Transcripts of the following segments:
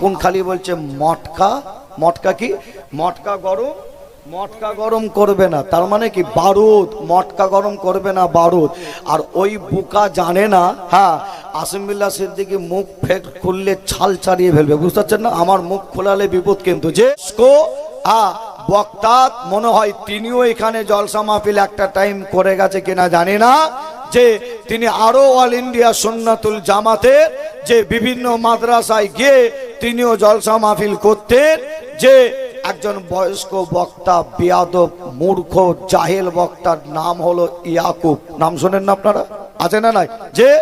কোন খালি বলছে, মটকা? মটকা কি? মটকা গরম? মটকা গরম করবে না। তার মানে কি? বারুদ। মটকা গরম করবে না বারুদ। আর ওই বুকা জানে না হ্যাঁ আসিমবিল্লা সিদ্দিকি মুখ ফেট খুললে ছাল ছাড়িয়ে ফেলবে। বুঝতে পারছেন না? আমার মুখ খোলালে বিপদ কিন্তু। যে স্কো বক্তা মনে হয় তিনিও এখানে জলসা মাহফিল একটা টাইম করে গেছে কিনা জানি না। যে তিনি আরও অল ইন্ডিয়া সুন্নাতুল জামাতের যে বিভিন্ন মাদ্রাসায় গিয়ে তিনিও জলসা মাহফিল করতেন, যে একজন বয়স্ক বক্তা, বিয়াদব, মূর্খ, জাহেল বক্তার নাম হলো ইয়াকুব। নাম শোনেন না আপনারা? আছে না নাই? যে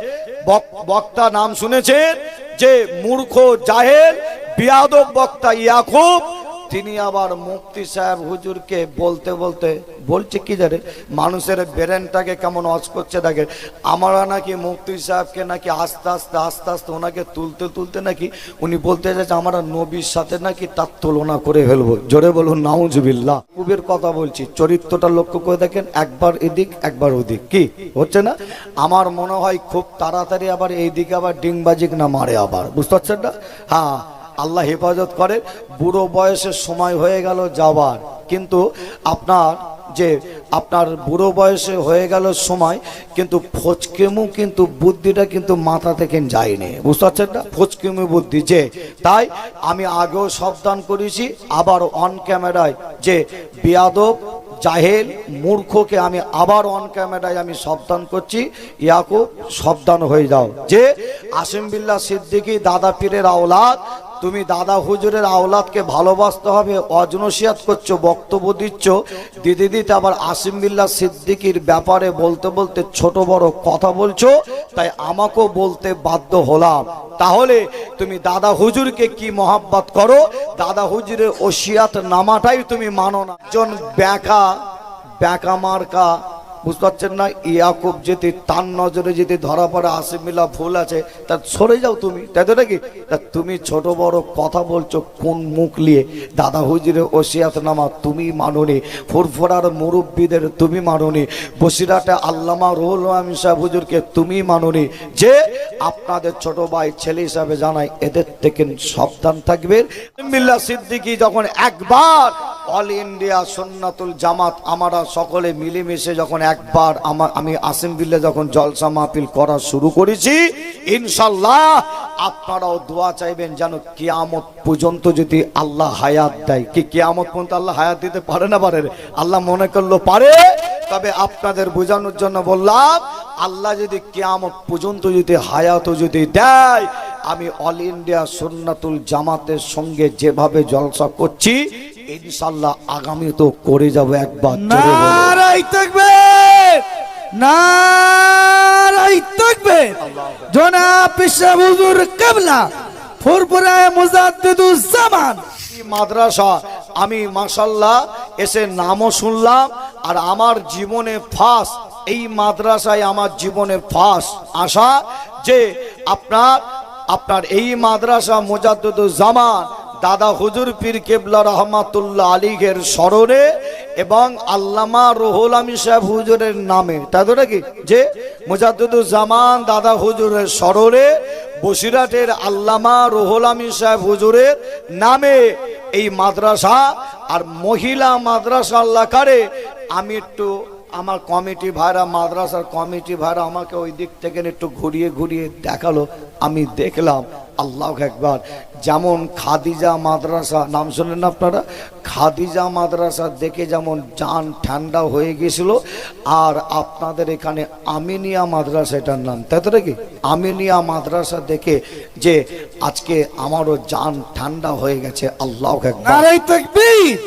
বক- বক্তা নাম শুনেছেন, যে মূর্খ, জাহেল, বিয়াদব বক্তা ইয়াকুব তিনি আবার মুফতি সাহেব হুজুরকে বলতে বলতে বলছে কি জানে? মানুষের ব্রেনটাকে কেমন অজ করছে দেখে আমরা নাকি মুফতি সাহেবকে নাকি আস্তে আস্তে আস্তে আস্তে ওনাকে তুলতে তুলতে নাকি উনি বলতে চাইছে আমরা নবীর সাথে নাকি তার তুলনা করে ফেলব। জোরে বলুন, নাউজুবিল্লাহ। কুবের কথা বলছি, চরিত্রটা লক্ষ্য করে দেখেন, একবার এদিক, একবার ওদিক। কি? হচ্ছে না? আমার মনে হয় খুব তাড়াতাড়ি আবার এই দিকে আবার ডিংবাজিক না মারে আবার। বুঝতে পারছেন না? হ্যাঁ। আল্লাহ হেফাজত করে বুড়ো বয়সের সময় হয়ে গেল যাওয়ার। কিন্তু আপনার যে আপনার বুড়ো বয়সে হয়ে গেল সময়, কিন্তু ফচকেমু কিন্তু বুদ্ধিটা কিন্তু মাথা থেকে যায়নি। বুঝতে পারছেন না? ফচকেমু বুদ্ধি যে। তাই আমি আগেও সাবধান করেছি, আবার অন ক্যামেরায় যে বিয়াদব জাহেল মূর্খকে আমি আবার অন ক্যামেরায় আমি সাবধান করছি। ইয়াকুব, সাবধান হয়ে যাও। যে আসিম বিল্লাহ সিদ্দিকী দাদা পীরের আওলাদ, তুমি দাদা হুজুরের আওলাদকে ভালোবাসতে হবে, অজনসিয়াত করছ, বক্তব্য দিচ্ছ। দিদি দিতে আবার আসিম বিল্লাহ সিদ্দিকির ব্যাপারে বলতে বলতে ছোট বড় কথা বলছো। তাই আমাকেও বলতে বাধ্য হলাম। তাহলে তুমি দাদা হুজুরকে কি মহাব্বত করো? দাদা হুজুরের ওসিয়াত নামাটাই তুমি মানো না। একজন ব্যাকা ব্যাকা মার্কা বুঝতে পারছেন না? ইয়াকুব যদি তার নজরে যদি ধরা পড়ে আসিমিল্লা ভুল আছে। তা সরে যাও তুমি। তাই তো নাকি? তা তুমি ছোট বড় কথা বলছো কোন মুখ নিয়ে? দাদা হুজুরের ওসিয়াত নামা তুমি মাননি। ফুরফুরার মুরব্বীদের তুমি মাননি। বসিরাটে আল্লামা রুহুল আমিন সাহেব হুজুরকে তুমি মাননি। যে আপনাদের ছোট ভাই ছেলে হিসাবে জানাই এদের থেকে সাবধান থাকবেন মিল্লা সিদ্দিকী যখন একবার অল ইন্ডিয়া সন্নাতুল জামাত, আমরা সকলে মিলেমিশে যখন একবার আমার আমি আসিম বিল্লা যখন জলসা মাহফিল করা শুরু করেছি, ইনশাল্লাহ আপনারাও দোয়া চাইবেন যেন কেয়ামত পর্যন্ত যদি আল্লাহ হায়াত দেয়। কি কিয়ামত পর্যন্ত আল্লাহ হায়াত দিতে পারে না পারে আল্লাহ মনে করল পারে, তবে আপনাদের বোঝানোর জন্য বললাম, আল্লাহ যদি কেয়ামত পর্যন্ত যদি হায়াত যদি দেয়, আমি অল ইন্ডিয়া সুন্নাতুল জামাতের সঙ্গে যেভাবে জলসা করছি, ইনশাল্লাহ আগামী তো করে যাব একবার থাকবে নারাই থাকবে জনাব পিসাব হুজুর মাদ্রাসা, আমি মাসাল্লাহ এসে নামও শুনলাম, আর আমার জীবনে ফার্স্ট এই মাদ্রাসায় আমার জীবনে ফার্স্ট আসা যে আপনার আপনার এই মাদ্রাসা মোজাদ্দুদ জামান দাদা হুজুর পীর কেবলা রহমাতুল্লাহ আলীগের স্মরণে এবং আল্লামা রুহুল আমি সাহেব হুজুরের নামে, তাই তো নাকি? যে জামান দাদা হুজুরের স্মরণে বসিরাটের আল্লামা রুহুল আমি সাহেব হুজুরের নামে এই মাদ্রাসা আর মহিলা মাদ্রাসা আল্লাহকারে আমি একটু আমার কমিটি ভাইরা, মাদ্রাসার কমিটি ভাইরা আমাকে ওই দিক থেকে একটু ঘুরিয়ে ঘুরিয়ে দেখাল। আমি দেখলাম, আল্লাহ একবার যেমন খাদিজা মাদ্রাসা, নাম শোনেন আপনারা? খাদিজা মাদ্রাসা দেখে যেমন জান ঠান্ডা হয়ে গেছিল, আর আপনাদের এখানে আমিনিয়া মাদ্রাসা, এটার নাম। তাই তো নাকি? আমিনিয়া মাদ্রাসা দেখে যে আজকে আমারও জান ঠান্ডা হয়ে গেছে, আল্লাহ একবার নারাই তাকবীর!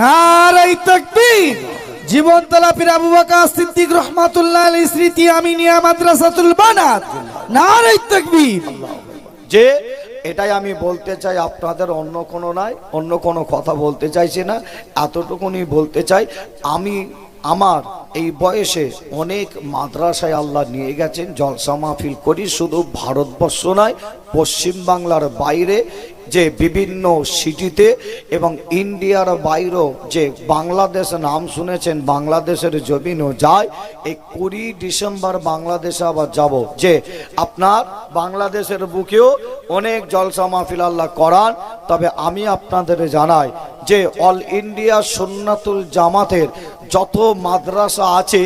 নারাই তাকবীর! জীবন তালাপির আবু বকর সিদ্দিক রহমাতুল্লাহ স্মৃতি আমিনিয়া মাদ্রাসাতুল বানাত। নারাই তাকবীর। যে, এটাই আমি বলতে চাই আপনাদের, অন্য কোনো নাই, অন্য কোনো কথা বলতে চাইছি না, এতটুকুনি বলতে চাই, আমি, আমার এই বয়সে অনেক মাদ্রাসায় আল্লাহ নিয়ে গেছেন, জলসা মাহফিল করি, শুধু ভারতবর্ষ নয় পশ্চিম বাংলার বাইরে যে বিভিন্ন সিটিতে এবং ইন্ডিয়ার বাইরেও যে বাংলাদেশ নাম শুনেছেন, বাংলাদেশের জমিনও যায়, এই কুড়ি ডিসেম্বর বাংলাদেশে আবার যাব। যে আপনার বাংলাদেশের বুকেও অনেক জলসা মাহফিল আল্লাহ করান, তবে আমি আপনাদের জানাই যে অল ইন্ডিয়া সুন্নাতুল জামাতের যত মাদ্রাসা আছে,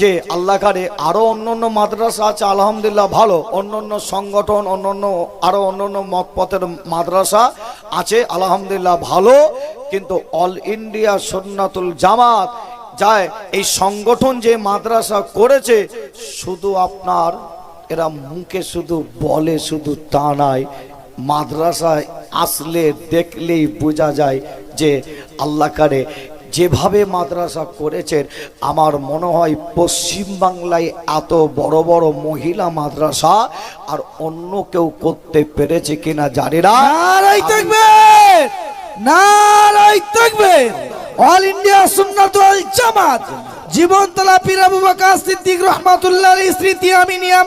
যে আল্লাহ কারে আরও অন্য অন্য মাদ্রাসা আছে, আলহামদুলিল্লাহ ভালো। অন্য অন্য সংগঠন অন্য অন্য আরও অন্য অন্য মতপথের মাদ্রাসা আছে, আলহামদুলিল্লাহ ভালো। কিন্তু অল ইন্ডিয়া সুন্নাতুল জামাত যায়, এই সংগঠন যে মাদ্রাসা করেছে, শুধু আপনার, এরা মুখে শুধু বলে শুধু তা নয়, মাদ্রাসায় আসলে দেখলেই বোঝা যায় যে আল্লাহ কারে যেভাবে মাদ্রাসা করেছেন, আমার মনে হয় পশ্চিম বাংলায় এত বড় বড় মহিলা মাদ্রাসা আর অন্য কেউ করতে পেরেছে কিনা জানি না। All India Jamaat! রহমাতুল্লাহ স্মৃতি আমিনিয়া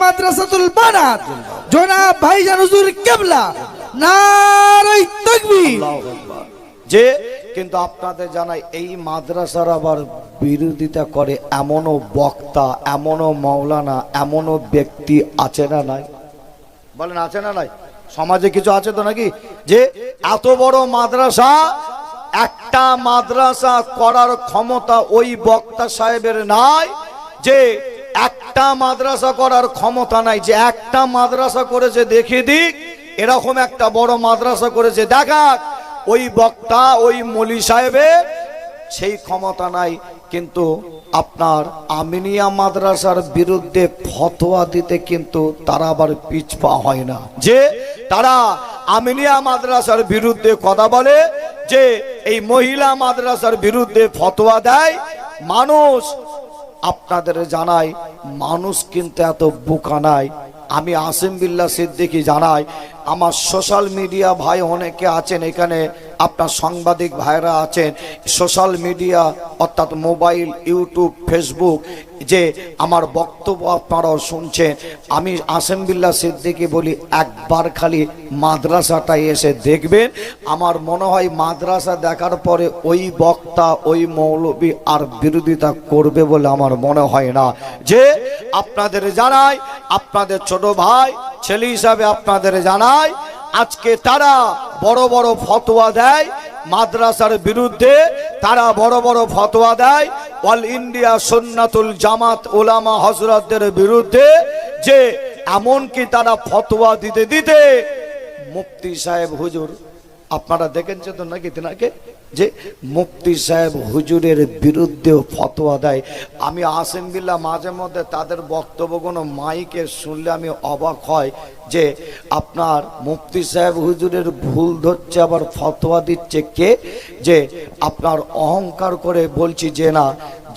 জনাব যে, কিন্তু আপনাদের জানাই, এই মাদ্রাসার আবার বিরোধিতা করে এমনও বক্তা, এমনও মাওলানা, এমনও ব্যক্তি আছে না নাই? বলেন, আছে না নাই? সমাজে কিছু আছে তো নাকি? যে, এত বড় মাদ্রাসা, একটা মাদ্রাসা করার ক্ষমতা ওই বক্তা সাহেবের নাই, যে একটা মাদ্রাসা করার ক্ষমতা নাই, যে একটা মাদ্রাসা করেছে দেখিয়ে দিক, এরকম একটা বড় মাদ্রাসা করেছে। দেখাক ওই বক্তা, ওই মলি সাহেবের সেই ক্ষমতা নাই। কিন্তু আপনার আমিনিয়া মাদ্রাসার বিরুদ্ধে ফতোয়া দিতে কিন্তু তারা আবার পিছপা হয় না। যে তারা আমিনিয়া মাদ্রাসার বিরুদ্ধে কথা বলে, যে এই মহিলা মাদ্রাসার বিরুদ্ধে ফতোয়া দেয়, মানুষ আপনাদের জানাই মানুষ কিন্তু এত বোকা নাই। আমি আসিম বিল্লা সিদ্দিকি জানাই আমার সোশ্যাল মিডিয়া ভাই অনেকে আছেন এখানে, আপনার সাংবাদিক ভাইরা আছেন। সোশ্যাল মিডিয়া অর্থাৎ মোবাইল ইউটিউব ফেসবুক যে আমার বক্তব্য আপনারাও শুনছেন, আমি আসিম বিল্লা সিদ্দিকি বলি, একবার খালি মাদ্রাসাটায় এসে দেখবেন। আমার মনে হয় মাদ্রাসা দেখার পরে ওই বক্তা, ওই মৌলবী আর বিরোধিতা করবে বলে আমার মনে হয় না। যে আপনাদের জানাই, আপনাদের ছোট ভাই ছেলে হিসাবে আপনাদের জানাই, আজকে তারা বড় বড় ফতোয়া দেয়, মাদ্রাসার বিরুদ্ধে তারা বড় বড় ফতোয়া দেয় অল ইন্ডিয়া সুন্নাতুল জামাত ওলামা হজরতদের বিরুদ্ধে যে এমনকি তারা ফতোয়া দিতে দিতে, মুফতি সাহেব হুজুর, আপনারা দেখেছেন তো নাকি তেনাকে? যে মুফতি সাহেব হুজুরের বিরুদ্ধেও ফতোয়া দেয়। আমি আসেম বিল্লা মাঝে মধ্যে তাদের বক্তব্য কোনো মাইকে শুনলে আমি অবাক হয় যে আপনার মুফতি সাহেব হুজুরের ভুল ধরছে, আবার ফতোয়া দিচ্ছে কে? যে আপনার অহংকার করে বলছি যে না,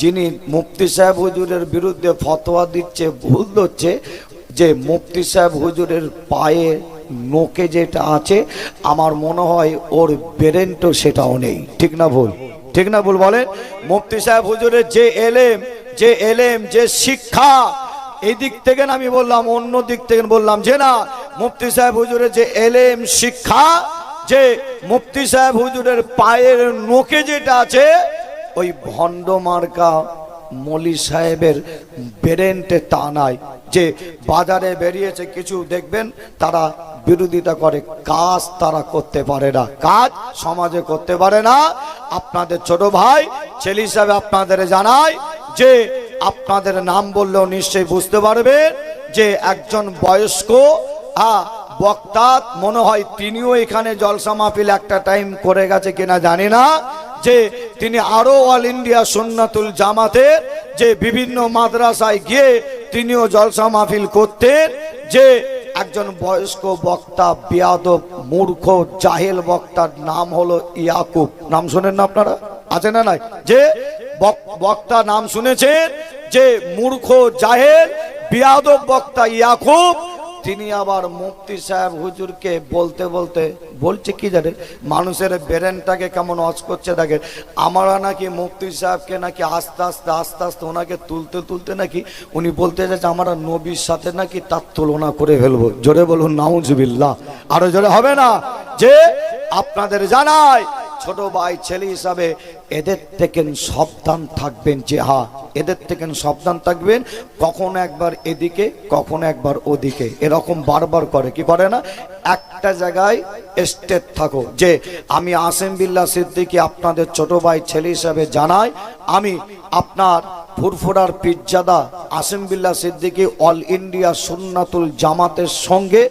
যিনি মুফতি সাহেব হুজুরের বিরুদ্ধে ফতোয়া দিচ্ছে, ভুল ধরছে, যে মুফতি সাহেব হুজুরের পায়ে নোকে যেটা আছে, আমার মনে হয় ওর বেরেন্টো সেটাও নেই। ঠিক না ভুল? ঠিক না ভুল বলেন? মুফতি সাহেব হুজুরের যে এলেম যে এলেম, যে শিক্ষা, এই দিক থেকে আমি বললাম, অন্য দিক থেকে বললাম যে না, মুফতি সাহেব হুজুরের যে এলেম, শিক্ষা, যে মুফতি সাহেব হুজুরের পায়ের নোকে যেটা আছে, ওই ভণ্ড মার্কা মলি সাহেবের বেরেন্টে তা নাই। যে বাজারে বেরিয়েছে কিছু দেখবেন, তারা বিরোধিতা করে, কাজ তারা করতে পারে না। কাজ সমাজে করতে পারে না। আপনাদের ছোট ভাই, ছেলে হিসাবে আপনাদের জানাই যে আপনাদের নাম বললেও নিশ্চয়ই বুঝতে পারবেন যে একজন বয়স্ক বক্তা মনে হয় তিনিও এখানে জলসা মাহফিল একটা টাইম করে গেছে কিনা জানি না, যে তিনি আরও অল ইন্ডিয়া সুন্নাতুল জামাতের যে বিভিন্ন মাদ্রাসায় গিয়ে তিনিও জলসা মাহফিল করতেন, যে একজন বয়স্ক বক্তা, বিয়াদব, মূর্খ, জাহেল বক্তার নাম হলো ইয়াকুব। নাম শুনেন না আপনারা? আছে না নাই? যে বক- বক্তা নাম শুনেছেন যে মূর্খ, জাহেল, বিয়াদব বক্তা ইয়াকুব তিনি আবার মুফতি সাহেব হুজুরকে বলতে বলতে বলছে কি জানে মানুষের ব্রেনটাকে কেমন অজ করছে দেখে আমরা নাকি মুফতি সাহেবকে নাকি আস্তে আস্তে আস্তে আস্তে ওনাকে তুলতে তুলতে নাকি উনি বলতে যাচ্ছে আমরা নবীর সাথে নাকি তার তুলনা করে ফেলব। জোরে বলুন, নাউজুবিল্লাহ। আরও জোরে হবে না? যে আপনাদের জানাই ছোট ভাই, ছেলে হিসাবে এদের থেকে সাবধান থাকবেন যে হা, এদের থেকে সাবধান থাকবেন, কখনো একবার এদিকে, কখনো একবার ওদিকে। এরকম বারবার করে, কি করে না? একটা জায়গায় স্টেট থাকো যে আমি আসেম বিল্লা সিদ্দিকি আপনাদের ছোট ভাই, ছেলে হিসাবে জানাই, আমি আপনার ফুরফুরার পিজ্জাদা আসেম বিল্লা সিদ্দিকি অল ইন্ডিয়া সুন্নাতুল জামাতের সঙ্গে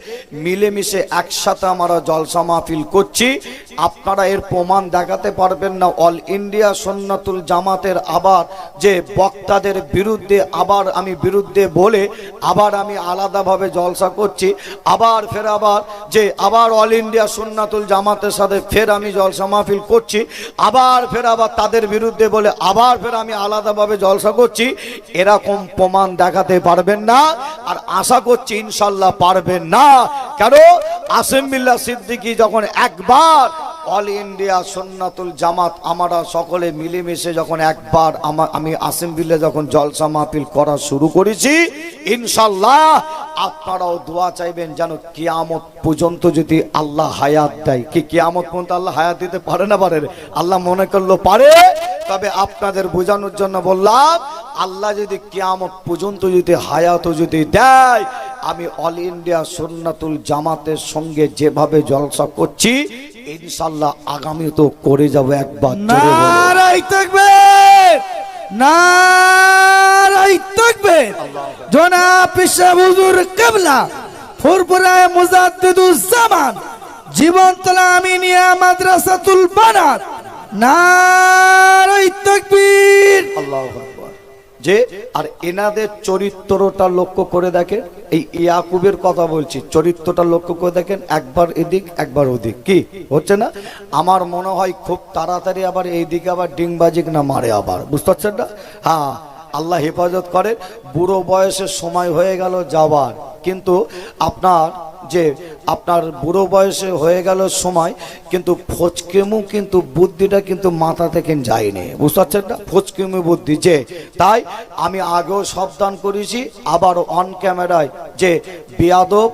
মিলেমিশে একসাথে আমরা জলসা মাহফিল করছি। আপনারা এর প্রমাণ দেখাতে পারবেন না। অল ইন্ডিয়া সুন্নাতুল জামাতের আবার যে বক্তাদের বিরুদ্ধে, আবার আমি বিরুদ্ধে বলে, আবার আমি আলাদাভাবে জলসা করছি। আবার ফের আবার যে আবার অল ইন্ডিয়া সুন্নাতুল জামাতের সাথে ফের আমি জলসা মাহফিল করছি। আবার ফের আবার তাদের বিরুদ্ধে বলে, আবার ফের আমি আলাদাভাবে জলসা করছি। এরকম প্রমাণ দেখাতে পারবেন না, আর আশা করছি ইনশাল্লাহ পারবেন না। কেন? আসেম বিল্লা সিদ্দিকি যখন একবার অল ইন্ডিয়া সুন্নাতুল জামাত আমরা সকলে মিলেমিশে যখন একবার আমা- আমি আসেম বিল্লা যখন জলসা মাহফিল করা শুরু করেছি, ইনশাল্লাহ আপনারাও দোয়া চাইবেন যেন কিয়ামত পর্যন্ত যদি আল্লাহ হায়াত দেয়। কি কিয়ামত পর্যন্ত আল্লাহ হায়াত দিতে পারে না পারে আল্লাহ মনে করল পারে, তবে আপনাদের বোঝানোর জন্য বললাম আল্লাহ যদি কিয়ামত পর্যন্ত যদি হায়াত যদি দেয় আমি অল ইন্ডিয়া সুন্নাতুল জামাতের সঙ্গে যেভাবে জলসা করছি ইনশাল্লাহ আগামী তো করে যাব একবার। থাকবে নারাই থাকবে জনাব পিসা হুজুর কেবলা ফুরফুরায় মুজাদ্দিদুজ জামান জীবনতলা আমিনিয়া মাদ্রাসাতুল বানাত নারাই তাকবীর আল্লাহু আকবার। যে, আর এনাদের চরিত্রটা লক্ষ্য করে দেখেন, এই ইয়াকুবের কথা বলছি, চরিত্রটা লক্ষ্য করে দেখেন, একবার এদিক, একবার ওদিক। কি? হচ্ছে না? আমার মনে হয় খুব তাড়াতাড়ি আবার এইদিকে আবার ডিংবাজিক না মারে আবার। বুঝতে পারছেন না? হ্যাঁ আল্লাহ হেফাজত করে বুড়ো বয়সের সময় হয়ে গেল যাবার কিন্তু আপনার যে আপনার বুড়ো বয়সে হয়ে গেল সময়, কিন্তু ফচকেমু কিন্তু বুদ্ধিটা কিন্তু মাথা থেকে যায়নি। বুঝতে পারছেন না? ফচকেমু বুদ্ধি যে। তাই আমি আগেও সাবধান করেছি, আবার অন ক্যামেরায় যে বেয়াদব,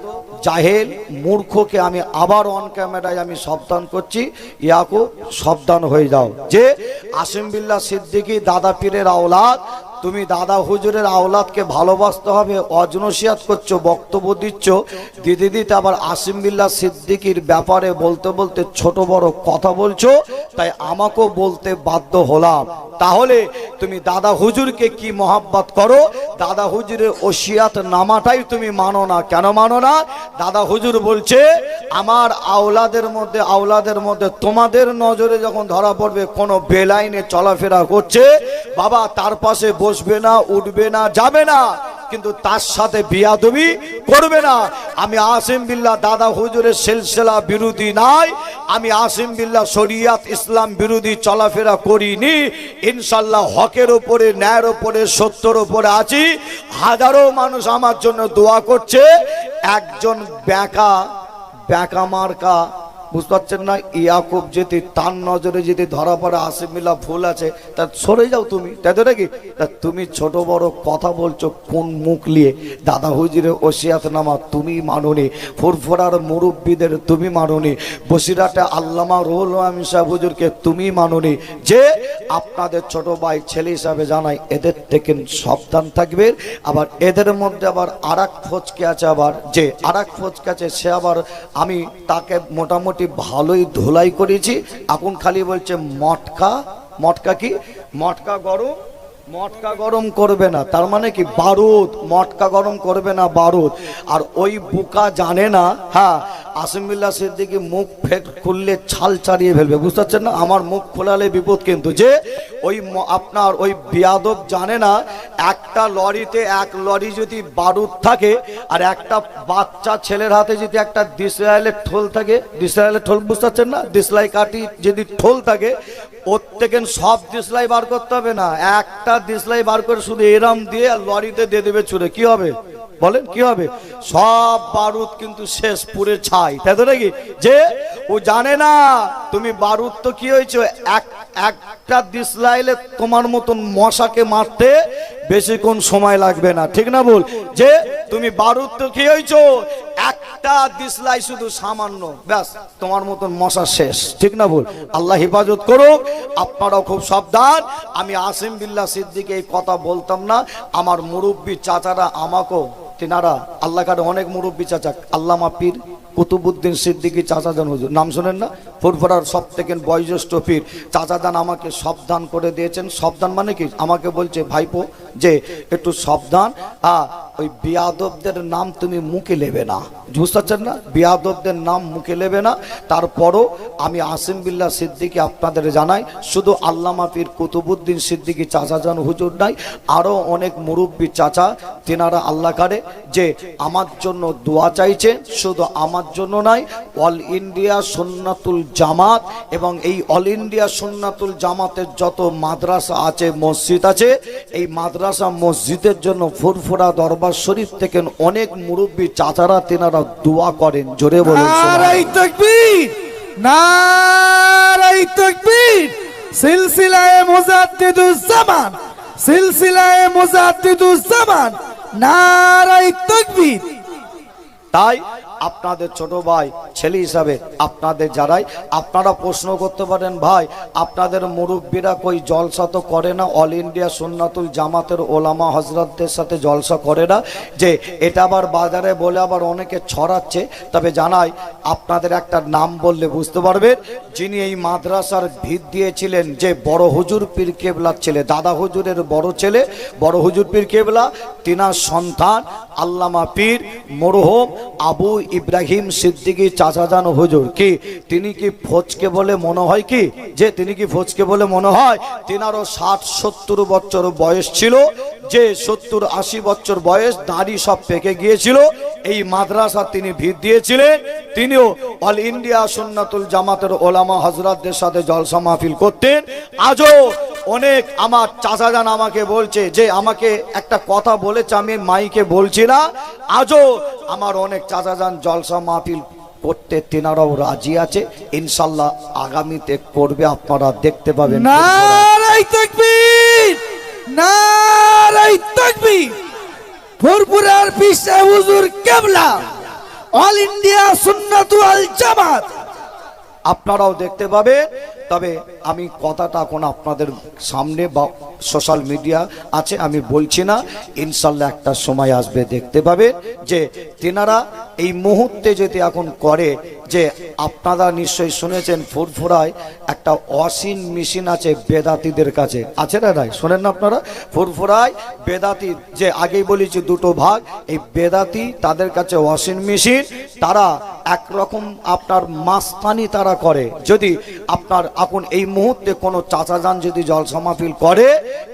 জাহেল, মূর্খকে আমি আবার অন ক্যামেরায় আমি সাবধান করছি। ইয়াকু সাবধান হয়ে যাও। যে আসিম বিল্লা সিদ্দিকী, দাদা পীরের আওলাদ তুমি দাদা হুজুরের আওলাদকে ভালোবাসতে হবে, অজনসিয়াত করছ, বক্তব্য দিচ্ছ। দিদি দিতে আবার আসিম বিল্লা সিদ্দিকির ব্যাপারে বলতে বলতে ছোট বড় কথা বলছো, তাই আমাকেও বলতে বাধ্য হলাম। তাহলে তুমি দাদা হুজুরকে কি মহাব্বত করো? দাদা হুজুরের ওসিয়াত নামাটাই তুমি মানো না, কেন মানো না? দাদা হুজুর বলছে, আমার আওলাদের মধ্যে আওলাদের মধ্যে তোমাদের নজরে যখন ধরা পড়বে, কোনো বেলাইনে চলাফেরা করছে, বাবা তার পাশে বসবে না, উঠবে না, যাবে না। কিন্তু তার সাথে বিয়াদবি করবে না। আমি আসিম বিল্লাহ দাদা হুজুরের সিলসিলা বিরোধী নাই। আমি আসিম বিল্লাহ শরিয়াত ইসলাম বিরোধী চলাফেরা করিনি। ইনশাল্লাহ হকের ওপরে, ন্যায়ের ওপরে, সত্যর ওপরে আছি। হাজারো মানুষ আমার জন্য দোয়া করছে। একজন ব্যাকা ব্যাকা মার্কা বুঝতে পারছেন না? ইয়াকুব যদি তার নজরে যদি ধরা পড়ে আসিমিল্লা ভুল আছে, তা সরে যাও তুমি। তাই তো নাকি? তা তুমি ছোট বড় কথা বলছো কোন মুখ নিয়ে? দাদা হুজিরে ওসিয়াত নামা তুমি মাননি। ফুরফুরার মুরব্বীদের তুমি মাননি। বসিরাটে আল্লামা রুহুল আমিন সাহেব হুজুরকে তুমি মাননি। যে আপনাদের ছোট ভাই ছেলে হিসাবে জানাই, এদের থেকে সাবধান থাকবে। আবার এদের মধ্যে আবার আর এক ফচকে আছে আবার। যে আর এক ফচকে আছে, সে আবার আমি তাকে মোটামুটি ভালোই ধোলাই করেছি। এখন খালি বলছে মটকা। মটকা কি? মটকা গরম মটকা গরম করবে না। তার মানে কি? বারুদ। মটকা গরম করবে না বারুদ। আর ওই বুকা জানে না হ্যাঁ আসিমুল্লাহ সিদ্দিকি মুখ ফেট খুললে ছাল ছাড়িয়ে ফেলবে। বুঝতে পারছেন না? আমার মুখ খোলালে বিপদ কিন্তু। যে ওই আপনার ওই বিয়াদব জানে না, একটা লরিতে এক লরি যদি বারুদ থাকে, আর একটা বাচ্চা ছেলের হাতে যদি একটা দিসরায়েলের ঠোল থাকে দিসরায়েলের ঠোল বুঝতে পারছেন না? দিসলাই কাঠি যদি ঠোল থাকে থেকে সব দিসলাই বার করতে হবে না। একটা দিসলাই বার করে শুধু এরাম দিয়ে লরিতে দিয়ে দেবে ছুড়ে কি হবে? বলেন, কি হবে? সব বারুদ কিন্তু শেষ, পুরে ছাই। তাই তো নাকি? যে ও জানে না, তুমি বারুদ তো কি হয়েছে? এক একটা দিসলাইলে তোমার মতন মশাকে মারতে বেশিক্ষণ সময় লাগবে না। ঠিক না বল যে তুমি বারুদ তো কি হয়েছো একটা দিসলাই শুধু সামান্য। ব্যাস, তোমার মতন মশা শেষ। ঠিক না বল আল্লাহ হেফাজত করুক, আপনারাও খুব সাবধান। আমি আসিম বিল্লাহ সিদ্দিকে এই কথা বলতাম না। আমার মুরব্বী চাচারা আমাকেও, তিনারা আল্লাহ কারে অনেক মুরব্বী চাচা। আল্লামা পীর কুতুবুদ্দিন সিদ্দিকী চাচাজান হুজুর, নাম শোনেন না? ফুরফুরার সব থেকে বয়োজ্যেষ্ঠ পীর। চাচাজান আমাকে সাবধান করে দিয়েছেন। সাবধান মানে কি? আমাকে বলছে, ভাইপো, যে একটু সাবধান আ ওই বিয়াদবদের নাম তুমি মুখে নেবে না। বুঝতে না? বিয়াদবদের নাম মুখে নেবে না। তারপরও আমি আসিম বিল্লাহ সিদ্দিকী আপনাদের জানাই, শুধু আল্লামা পীর কুতুবুদ্দিন সিদ্দিকী চাচাজান হুজুর নাই, আরও অনেক মুরব্বী চাচা তেনারা আল্লাহ কারে, যে আমার জন্য দোয়া চাইছে, শুধু আমার জন্য নাই, অল ইন্ডিয়া সুন্নাতুল জামাত এবং এই অল ইন্ডিয়া সুন্নাতুল জামাতের যত মাদ্রাসা আছে মসজিদ আছে এই মাদ্রাসা মসজিদের জন্য ফুরফুরা দরবার শরীফ থেকে অনেক মুরব্বী চাচারা তেনারা দোয়া করেন। জোরে বলুন সিলসিলায়ে সিলসিলায়ে নারাই তাকবীর! তাই আপনাদের ছোট ভাই, ছেলে হিসাবে আপনাদের যারাই, আপনারা প্রশ্ন করতে পারেন, ভাই, আপনাদের মুরব্বীরা কই জলসা তো করে না? অল ইন্ডিয়া সুন্নাতুল জামাতের ওলামা হজরতদের সাথে জলসা করে না? যে এটা আবার বাজারে বলে আবার অনেকে ছড়াচ্ছে, তবে জানাই, আপনাদের একটা নাম বললে বুঝতে পারবেন, যিনি এই মাদ্রাসার ভিত দিয়েছিলেন যে বড় হুজুর পীর কেবলার ছেলে, দাদা হুজুরের বড় ছেলে, বড় হুজুর পীর কেবলা, তিনার সন্তান আল্লামা পীর মরহুম আবু ইব্রাহিম সিদ্দিকী চাচাজান হুজুর, কি তিনি কি ফজকে বলে মনে হয় কি? যে তিনি কি ফজকে বলে মনে হয়? তিনারও ষাট সত্তর বছর বয়স ছিল, যে সত্তর আশি বছর বয়স দাড়ি সব পেকে গিয়েছিল, এই মাদ্রাসা তিনি ভিত দিয়েছিলেন, তিনিও অল ইন্ডিয়া সুন্নাতুল জামাতের ওলামা হজরতদের সাথে জলসা মাহফিল করতেন, আজও অনেক আমার চাচাজান আমাকে বলছে যে আমাকে একটা কথা বলেছে আমি মাইকে বলছি না। আজও আমার অনেক চাচাজান জলসা মাহফিল করতে তেনারাও রাজি আছে। ইনশাল্লাহ আগামীতে করবে আপনারা দেখতে পাবেন। পিসা হুজুর কেবলা! All India Sunnatu al Jamaat! আপনারাও দেখতে পাবেন। তবে আমি কথাটা এখন আপনাদের সামনে বা সোশ্যাল মিডিয়া আছে, আমি বলছি না। ইনশাল্লাহ একটা সময় আসবে, দেখতে পাবে যে তেনারা এই মুহূর্তে যদি এখন করে যে আপনারা নিশ্চয়ই শুনেছেন ফুরফুরায় একটা অসীন মেশিন আছে বেদাতিদের কাছে। আছে না রায় শোনেন না আপনারা? ফুরফুরায় বেদাতি, যে আগেই বলেছি দুটো ভাগ, এই বেদাতি তাদের কাছে ওয়াশিং মেশিন, তারা একরকম আপনার মাস্তানি তারা করে। যদি আপনার এখন এই মুহূর্তে কোনো চাচা যান যদি জলসা মাহফিল করে,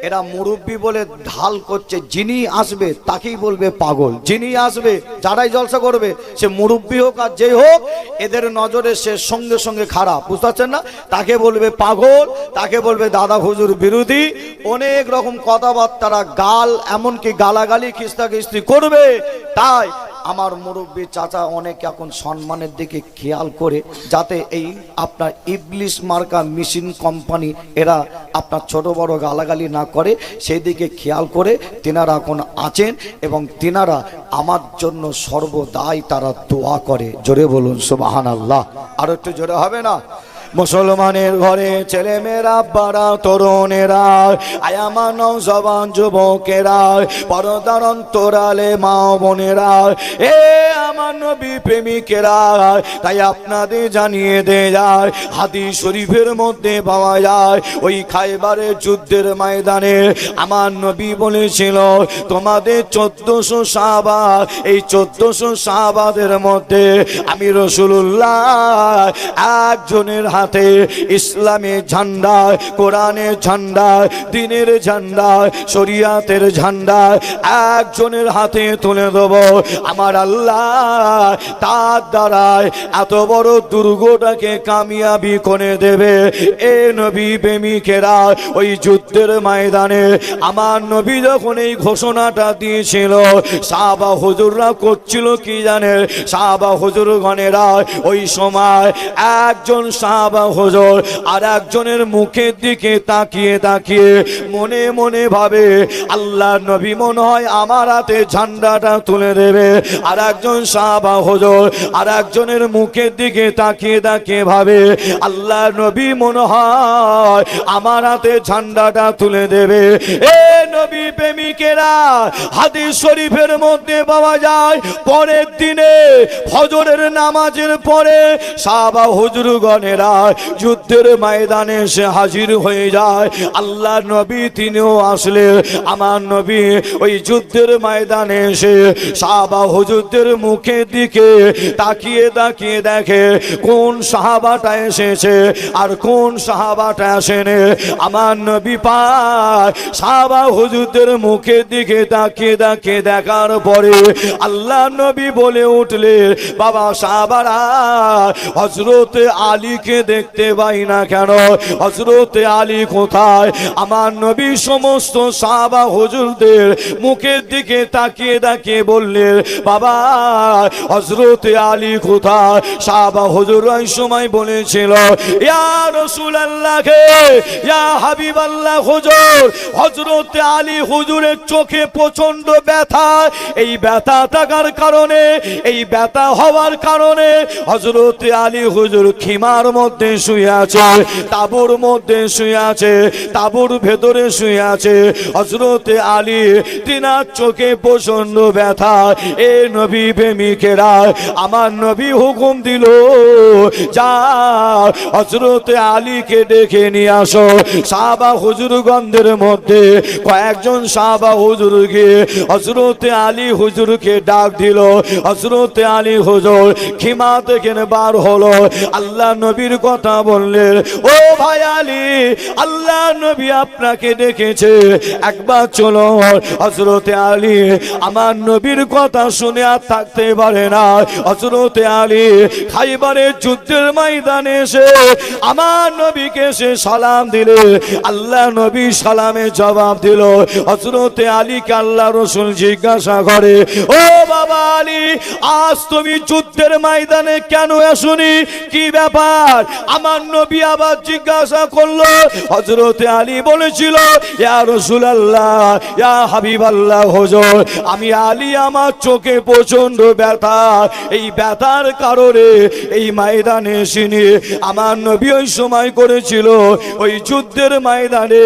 এরা মুরব্বী বলে ঢাল করছে, যিনি আসবে তাকেই বলবে পাগল। যিনি আসবে, যারাই জলসা করবে, সে মুরব্বী হোক আর যেই হোক, এদের নজরে সে সঙ্গে সঙ্গে খারাপ, বুঝতে পারছেন না? তাকে বলবে পাগল, তাকে বলবে দাদা হুজুর বিরোধী। অনেক রকম কথাবার্তারা, গাল এমনকি গালাগালি খিস্তা খিস্তি করবে। তাই আমার মুরব্বী চাচা অনেক এখন সম্মানের দিকে খেয়াল করে যাতে এই আপনার ইবলিশ মার্কা মেশিন কোম্পানি এরা আপনার ছোট বড় গালাগালি না করে সেই দিকে খেয়াল করে তেনারা এখন আছেন এবং তেনারা আমার জন্য সর্বদাই তারা দোয়া করে। জোরে বলুন সুবাহান আল্লাহ আর একটু জোরে হবে না? মুসলমানের ঘরে ছেলে মেয়েরা বাড়া, তরুণেরা, আয়ামান জবান যুবকেরা, পরদার অন্তরালে মা বোনেরা, এ আমার নবী প্রেমিকেরা, তাই আপনাদের জানিয়ে দে যায় হাদি শরীফের মধ্যে পাওয়া যায়, ওই খাইবারের যুদ্ধের ময়দানে আমার নবী বলেছিল, তোমাদের চোদ্দশো সাহাবা এই চোদ্দশো সাহাবাদের মধ্যে আমি রসুল্লাহ একজনের হাত হাতে ইসলামের ঝান্ডা কোরআনের ঝান্ডা দিনের ঝান্ডা শরিয়াতের ঝান্ডা একজনের হাতে তুলে দেব। আমার আল্লাহ তার দ্বারায় এত বড় দুর্গটাকে কামিয়াবি করে দেবে। এ নবী প্রেমিকেরা ওই যুদ্ধের ময়দানে আমার নবী যখন এই ঘোষণাটা দিয়েছিল, সাহাবা হুজুররা করছিল কি জানে? সাহাবা হুজুর গণেরা ওই সময় একজন সাহাবা হুজুর, আর একজনের মুখের দিকে তাকিয়ে তাকিয়ে মনে মনে ভাবে আল্লাহ নবী মনে হয় আমার হাতে ঝান্ডাটা তুলে দেবে। আর একজন সাহাবা হজর, আর একজনের মুখের দিকে তাকিয়ে তাকিয়ে ভাবে আল্লাহ নবী মনে হয় আমার হাতে ঝান্ডাটা তুলে দেবে। এ নবী প্রেমিকেরা, হাদিস শরীফের মধ্যে পাওয়া যায়, পরের দিনে ফজরের নামাজের পরে সাহাবা হুজুরগণেরা যুদ্ধের ময়দানে এসে হাজির হয়ে যায়। আল্লাহ নবী তিনিও আসলে, আমার নবী ওই যুদ্ধের ময়দানে এসে সাহাবা হুজুরদের মুখের দিকে তাকিয়ে তাকিয়ে দেখে, কোন সাহাবাটা এসেছে আর কোন সাহাবাটা আসেনে। আমার নবী পায় সাহাবা হুজুরদের মুখের দিকে তাকিয়ে তাকিয়ে দেখার পরে আল্লাহ নবী বলে উঠলে বাবা সাহাবারা হজরত আলীকে দেখতে পাই না কেন? হজরত আলী কোথায়? আমার নবী সমস্ত সাহাবা হুজুরদের মুখের দিকে তাকিয়ে তাকিয়ে বললেন, বাবা হজরত আলী কোথায়? সাহাবা হুজুর ওই সময় বলেছিল, ইয়া আলী হুজুরের চোখে প্রচণ্ড ব্যথা। এই ব্যথা থাকার কারণে, এই ব্যথা হওয়ার কারণে হজরত আলী হুজুর খিমার মধ্যে শুয়ে আছে, তাবুর মধ্যে শুয়ে আছে, তাবুর ভেতরে শুয়ে আছে। হজরত আলী তিনার চোখে প্রচণ্ড ব্যথা। এ নবী প্রেমিকেরা, আমার নবী হুকুম দিল, যা হজরত আলীকে ডেকে নিয়ে আসো। সাহাবা হুজুর গন্ধের মধ্যে কয়েকজন সাহাবা হুজুরকে হজরত আলী হুজুরকে ডাক দিল। হজরত আলী হুজুর খিমা থেকে বার হলো? আল্লাহ নবীর কথা বললেন ও ভাই আলী, আল্লাহ নবী আপনাকে দেখেছে। একবার চলো হজরত আলী, আমার নবীর কথা শুনে আর থাকতে পারে না। হজরত আলী খাইবারের যুদ্ধের ময়দানে এসে আমার নবীকে সে সালাম দিলে। আল্লাহ নবী সালামে জবাব দিল হজরত আলীকে আল্লাহ রসুল জিজ্ঞাসা করে, ও বাবা আলী, আজ তুমি যুদ্ধের ময়দানে কেন আসুনি কি ব্যাপার? আমার নবী আবার জিজ্ঞাসা করল হজরত আলী বলেছিল আমি আলী আমার চোখে প্রচণ্ড ব্যথা। এই ব্যথার কারণে এই ময়দানে এসিনি। আমার নবী ওই সময় করেছিল, ওই যুদ্ধের ময়দানে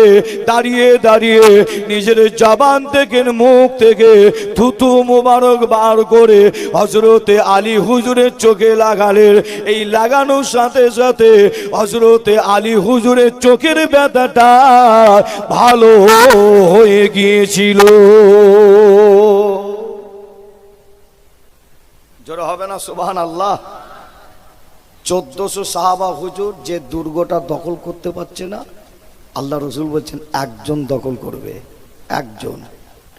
দাঁড়িয়ে দাঁড়িয়ে নিজের জবান থেকে, মুখ থেকে থুতু মুবারক বার করে হজরতে আলী হুজুরের চোখে লাগালেন। এই লাগানোর সাথে সাথে হজরতে আলী হুজুরের চোখের ব্যথাটা ভালো হয়ে গিয়েছিল। জোরে হবে না সুবহান আল্লাহ চোদ্দশো সাহাবা হুজুর যে দুর্গটা দখল করতে পারছে না, আল্লাহ রসুল বলছেন, একজন দখল করবে, একজন।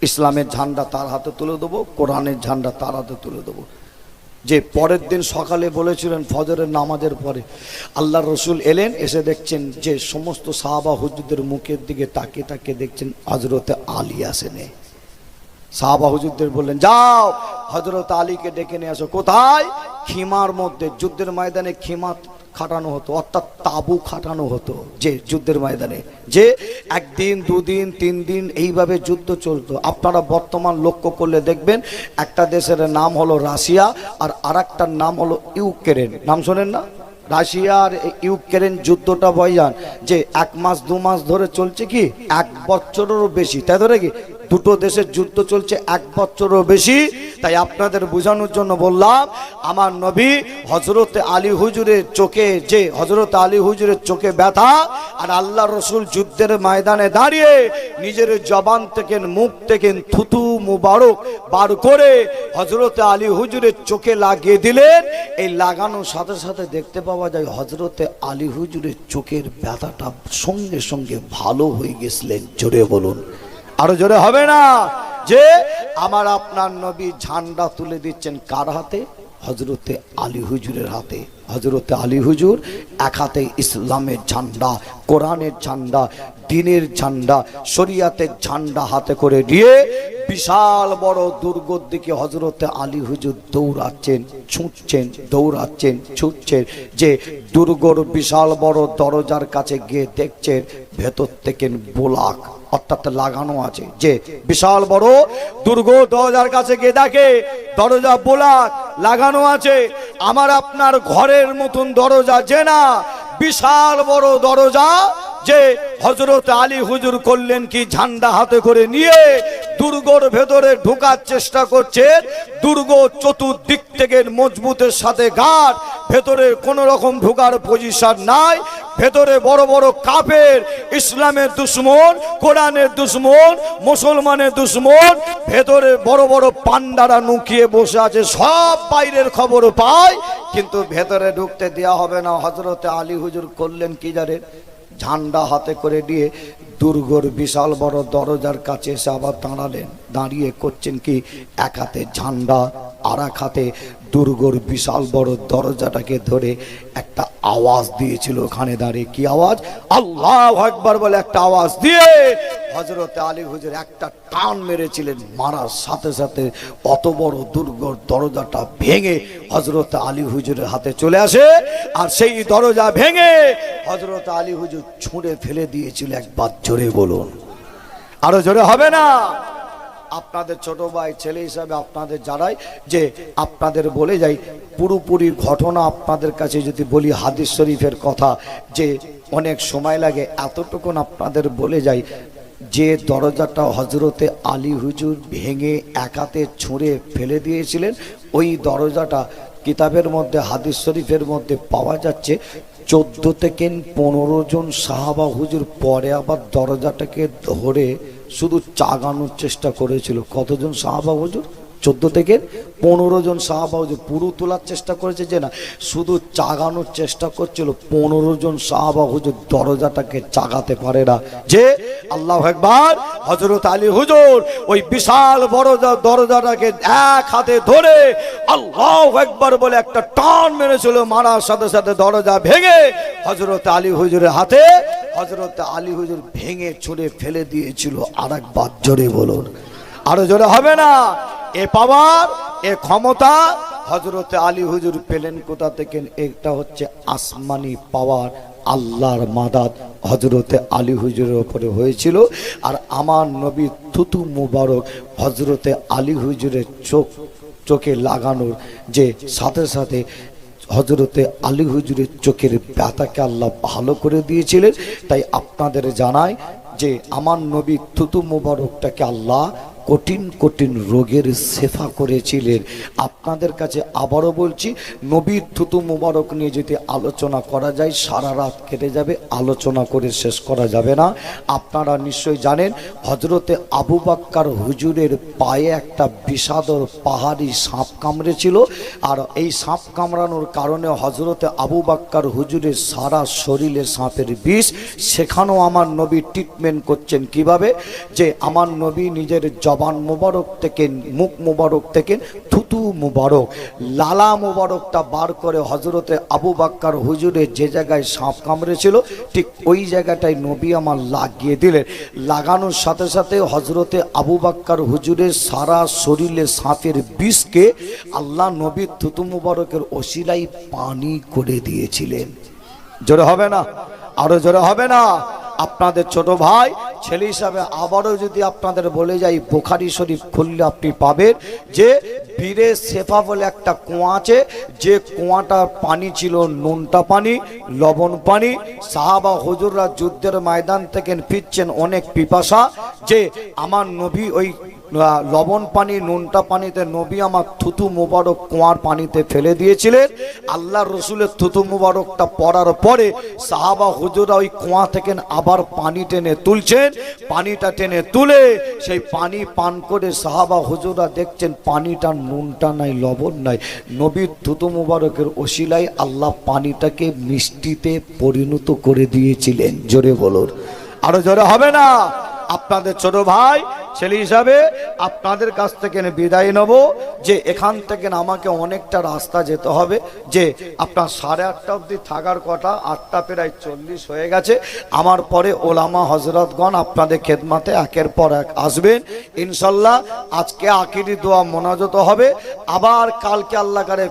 ইসলামের ঝান্ডা তার হাতে তুলে দেবো, কোরআনের ঝান্ডা তার হাতে তুলে দেবো। যে পরের দিন সকালে বলেছিলেন ফজরের নামাজের পরে, আল্লাহ রসুল এলেন, এসে দেখছেন যে সমস্ত সাহাবা হুজুরদের মুখের দিকে তাকে তাকে দেখছেন হজরতে আলী আসেনে। সাহাবা হুজুরদের বললেন, যাও হজরত আলীকে ডেকে নিয়ে আসো। কোথায়? খিমার মধ্যে, যুদ্ধের ময়দানে খিমা খাটানো হতো, অর্থাৎ তাবু খাটানো হতো যে যুদ্ধের ময়দানে। যে একদিন, দুদিন তিন দিন এইভাবে যুদ্ধ চলতো। আপনারা বর্তমান লক্ষ্য করলে দেখবেন একটা দেশের নাম হলো রাশিয়া আর আরেকটার নাম হলো ইউক্রেন। নাম শোনেন না? রাশিয়া আর ইউক্রেন যুদ্ধটা বয়ান যে এক মাস, দু মাস ধরে চলছে কি? এক বছরেরও বেশি। তাই ধরে কি? দুটো দেশের যুদ্ধ চলছে, এক বছরও বেশি। তাই আপনাদের বোঝানোর জন্য বললাম, আমার নবী হজরতে আলী হুজুরের চোখে যে হজরত আলী হুজুরের চোখে ব্যথা, আর আল্লাহ রসুল যুদ্ধের ময়দানে দাঁড়িয়ে নিজের জবান থেকে, মুখ থেকে থুতু মুবারক বার করে হজরতে আলী হুজুরের চোখে লাগিয়ে দিলেন। এই লাগানোর সাথে সাথে দেখতে পাওয়া যায় হজরতে আলী হুজুরের চোখের ব্যথাটা সঙ্গে সঙ্গে ভালো হয়ে গেছিলেন জোরে বলুন। আরও জোরে হবে না। যে আমার আপনার নবী ঝান্ডা তুলে দিচ্ছেন কার হাতে? হজরতে আলী হুজুরের হাতে। হজরতে আলী হুজুর এক হাতে ইসলামের ঝান্ডা, কোরআনের ঝান্ডা দিনের ঝান্ডা, শরিয়াতের ঝান্ডা হাতে করে দিয়ে বিশাল বড় দুর্গর দিকে হজরতে আলী হুজুর দৌড়াচ্ছেন ছুটছেন দৌড়াচ্ছেন ছুটছেন যে দুর্গর বিশাল বড় দরজার কাছে গিয়ে দেখছেন, ভেতর থেকে বোলাক অর্থাৎ লাগানো আছে, যে বিশাল বড় দুর্গ দরজার কাছে গিয়ে দেখে, দরজা বোলাক, লাগানো আছে, আমার আপনার ঘরের মতন দরজা যে না, বিশাল বড় দরজা যে হজরত আলী হুজুর করলেন কি ঝান্ডা হাতে করে নিয়ে দুর্গর ভেতরে ঢোকার চেষ্টা করছেন। দুর্গ চতুর্দিক থেকে মজবুতের সাথে ঘাট, ভেতরে কোনো রকম ঢোকার পজিশন নাই। ভেতরে বড় বড় কাপের ইসলামের দুশ্মন, কোরআনের দুশ্মন, মুসলমানের দুশ্মন, ভেতরে বড় বড় পান্ডারা নুকিয়ে বসে আছে, সব বাইরের খবর পায়। কিন্তু ভেতরে ঢুকতে দেওয়া হবে না। হজরতে আলী হুজুর করলেন কি জানেন? ঝান্ডা হাতে করে দিয়ে দুর্গর বিশাল বড় দরজার কাছে এসে আবার দাঁড়ালেন। দাঁড়িয়ে করছেন কি? এক হাতে ঝান্ডা, আর এক হাতে দুর্গর বিশাল বড় দরজাটাকে ধরে একটা আওয়াজ দিয়েছিল ওখানে দাঁড়িয়ে। কি আওয়াজ? আল্লাহ একবার বলে একটা আওয়াজ দিয়ে হজরতে আলী হুজুর একটা টান মেরেছিলেন। মারার সাথে সাথে অত বড় দুর্গর দরজাটা ভেঙে হজরত আলী হুজুরের হাতে চলে আসে, আর সেই দরজা ভেঙে হজরত আলী হুজুর ছুঁড়ে ফেলে দিয়েছিল একবার জোরে বলুন। আরও জোরে হবে না? আপনাদের ছোট ভাই, ছেলে হিসাবে আপনাদের জানাই যে আপনাদের বলে যাই, পুরোপুরি ঘটনা আপনাদের কাছে যদি বলি হাদিস শরীফের কথা, যে অনেক সময় লাগে এতটুকুন আপনাদের বলে যাই, যে দরজাটা হজরতে আলী হুজুর ভেঙে একাতে ছুঁড়ে ফেলে দিয়েছিলেন, ওই দরজাটা কিতাবের মধ্যে, হাদিস শরীফের মধ্যে পাওয়া যাচ্ছে। চোদ্দ থেকে পনেরো জন সাহাবা হুজুর পরে আবার দরজাটাকে ধরে শুধু চাগানোর চেষ্টা করেছিল। কতজন সাহাবা হুজুর? চোদ্দ থেকে পনেরো জন সাহাবা হুজুর পুরো তোলার চেষ্টা করেছে যে না, শুধু চাগানোর চেষ্টা করছিল, পনেরো জন সাহাবা হুজুর দরজাটাকে চাগাতে পারে না। যে আল্লাহ একবার হজরত আলী হুজুর ওই বিশাল বড় দরজাটাকে এক হাতে ধরে আল্লাহ একবার বলে একটা টান মেরেছিল, মারার সাথে সাথে দরজা ভেঙে হজরত আলী হুজুরের হাতে হজরত আলী হুজুর ভেঙে ছুঁড়ে ফেলে দিয়েছিল। আর একবার জোরে বলুন। আরও জোরে হবে না? এ পাওয়ার, এ ক্ষমতা হজরতে আলী হুজুর পেলেন কোথা থেকে? এটা হচ্ছে আসমানি পাওয়ার, আল্লাহর মাদাত হজরতে আলী হুজুরের ওপরে হয়েছিল। আর আমার নবী থুতু মুবারক হজরতে আলী হুজুরের চোখ, চোখে লাগানোর যে সাথে সাথে হজরতে আলী হুজুরের চোখের ব্যথাকে আল্লাহ ভালো করে দিয়েছিলেন। তাই আপনাদের জানায় যে আমার নবী থুতু মুবারকটাকে আল্লাহ কঠিন কঠিন রোগের সেফা করেছিলেন। আপনাদের কাছে আবারও বলছি, নবীর থুতু মুবারক নিয়ে যদি আলোচনা করা যায়, সারা রাত কেটে যাবে, আলোচনা করে শেষ করা যাবে না। আপনারা নিশ্চয়ই জানেন হজরতে আবু বাক্কার হুজুরের পায়ে একটা বিষাদর পাহাড়ি সাপ কামড়েছিল। আর এই সাপ কামড়ানোর কারণে হজরতে আবু বাক্কার হুজুরের সারা শরীরে সাপের বিষ। সেখানেও আমার নবী ট্রিটমেন্ট করছেন কীভাবে? যে আমার নবী নিজের জবান মোবারক থেকে, মুখ মোবারক থেকে, থুতু মুবারক। লালা মুবারকটা বার করে হজরতে আবু বাক্কার হুজুরের যে জায়গায় সাপ কামড়েছিল, ঠিক ওই জায়গাটায় নবী আমার লাগিয়ে দিলেন। লাগানোর সাথে সাথে হজরতে আবু বাক্কার হুজুরের সারা শরীরে সাপের বিষকে আল্লাহ নবীর থুতু মুবারকের ওসিলাই পানি করে দিয়েছিলেন। জোরে হবে না? আরও জোরে হবে না। আপনাদের ছোট ভাই, ছেলে হিসাবে আবারও যদি আপনাদের বলে যাই, বোখারি শরীফ খুললে আপনি পাবেন যে বীরে সেফা বলে একটা কুয়া আছে, যে কুয়াটার পানি ছিল নুনটা পানি, লবণ পানি। সাহাবা হুজুররা যুদ্ধের ময়দান থেকে ফিরছেন অনেক পিপাসা যে আমার নবী ওই লবণ পানি, নুনটা পানিতে, নবী আমার থুতু মুবারক কুয়ার পানিতে ফেলে দিয়েছিলেন। আল্লাহ রসুলের থুতু মুবারকটা পড়ার পরে সাহাবা হুজুরা ওই কুয়া থেকে আবার পানি টেনে তুলছেন। পানিটা টেনে তুলে সেই পানি পান করে সাহাবা হুজুরা দেখছেন পানিটা নুনটা নাই, লবণ নাই। নবীর থুতু মুবারকের ওসিলায় আল্লাহ পানিটাকে মিষ্টিতে পরিণত করে দিয়েছিলেন। জোরে বলুন। আরও জোরে হবে না? আপনাদের ছোট ভাই, ছেলে হিসাবে আপনাদের কাছ থেকে বিদায় নেব যে এখান থেকে আমাকে অনেকটা রাস্তা যেতে হবে, যে আপনার সাড়ে আটটা অবধি থাকার কথা, আটটা প্রায় চল্লিশ হয়ে গেছে। আমার পরে ওলামা হজরতগণ আপনাদের খেদমাতে একের পর এক আসবেন। ইনশাল্লাহ আজকে আকিরি দোয়া মোনাজত হবে। আবার কালকে আল্লাহ করে